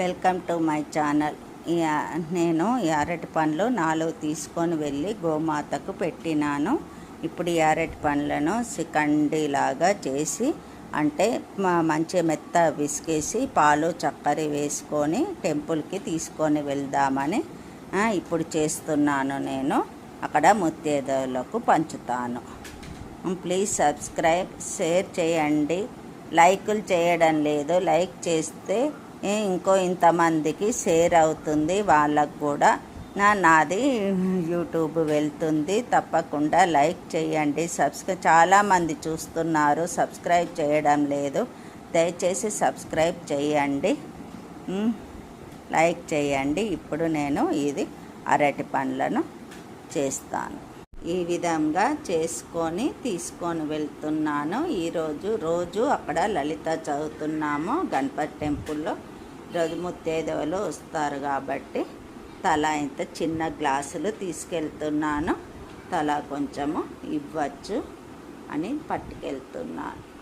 Welcome to my channel. నేను ఈ అరటి పండ్లు నాలుగు తీసుకొని వెళ్ళి గోమాతకు పెట్టినాను. ఇప్పుడు ఈ అరటి పండ్లను సికండిలాగా చేసి అంటే మంచి మెత్త విసికేసి పాలు చక్కెర వేసుకొని టెంపుల్కి తీసుకొని వెళ్దామని ఇప్పుడు చేస్తున్నాను నేను. అక్కడ ముత్తేదవులకు పంచుతాను. ప్లీజ్ సబ్స్క్రైబ్ షేర్ చేయండి. లైకులు చేయడం లేదు. లైక్ చేస్తే ఇంకో ఇంతమందికి షేర్ అవుతుంది వాళ్ళకు కూడా. నా నాది యూట్యూబ్ వెళ్తుంది తప్పకుండా లైక్ చేయండి. సబ్స్క్రై చాలామంది చూస్తున్నారు సబ్స్క్రైబ్ చేయడం లేదు. దయచేసి సబ్స్క్రైబ్ చేయండి. లైక్ చేయండి. ఇప్పుడు నేను ఇది అరటి పండ్లను చేస్తాను. ఈ విధంగా చేసుకొని తీసుకొని వెళ్తున్నాను. ఈరోజు రోజు అక్కడ లలిత చదువుతున్నాము. గణపతి టెంపుల్లో రోజు ముత్తేదవలు వస్తారు కాబట్టి తలా ఇంత చిన్న గ్లాసులు తీసుకెళ్తున్నాను. తలా కొంచెము ఇవ్వచ్చు అని పట్టుకెళ్తున్నాను.